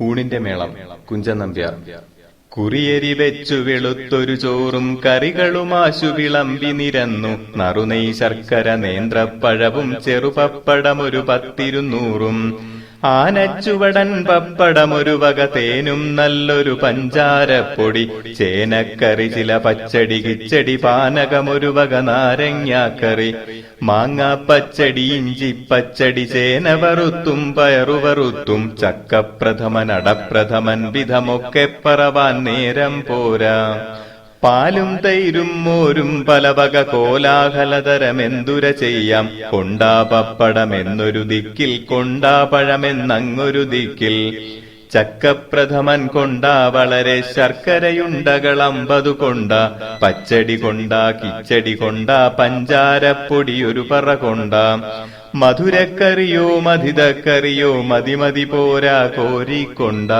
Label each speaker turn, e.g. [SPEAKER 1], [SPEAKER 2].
[SPEAKER 1] ഊണിന്റെ മേളം കുഞ്ചൻ നമ്പ്യാർ കുറിയരി വെച്ചു വെളുത്തൊരു ചോറും കറികളുമാശു വിളമ്പി നിരന്നു. നറുനെയ് ശർക്കര നേന്ത്രപ്പഴവും ചെറുപപ്പടമൊരു പത്തിരുന്നൂറും. ആനച്ചുവടൻ പപ്പടമൊരു വക തേനും നല്ലൊരു പഞ്ചാരപ്പൊടി. ചേനക്കറി ചില പച്ചടി കിച്ചടി പാനകമൊരു വക നാരങ്ങാക്കറി. മാങ്ങാ പച്ചടി ഇഞ്ചി പച്ചടി ചേന വറുത്തും പയറു വറുത്തും ചക്കപ്രഥമൻ അടപ്രഥമൻ വിധമൊക്കെ പറവാൻ നേരം പോരാ. പാലും തൈരും മോരും പലവക കോലാഹലതരമെന്തുര ചെയ്യാം. കൊണ്ടാപപ്പടമെന്നൊരു ദിക്കിൽ കൊണ്ടാപഴമെന്നങ്ങൊരു ദിക്കിൽ. ചക്കപ്രഥമൻ കൊണ്ടാ വളരെ ശർക്കരയുണ്ടകൾ അമ്പതു കൊണ്ട. പച്ചടി കൊണ്ടാ കിച്ചടി കൊണ്ട പഞ്ചാരപ്പൊടി ഒരു പറ കൊണ്ട. മധുരക്കറിയോ മധിതക്കറിയോ മതിമതി പോരാ കോരിക്കൊണ്ട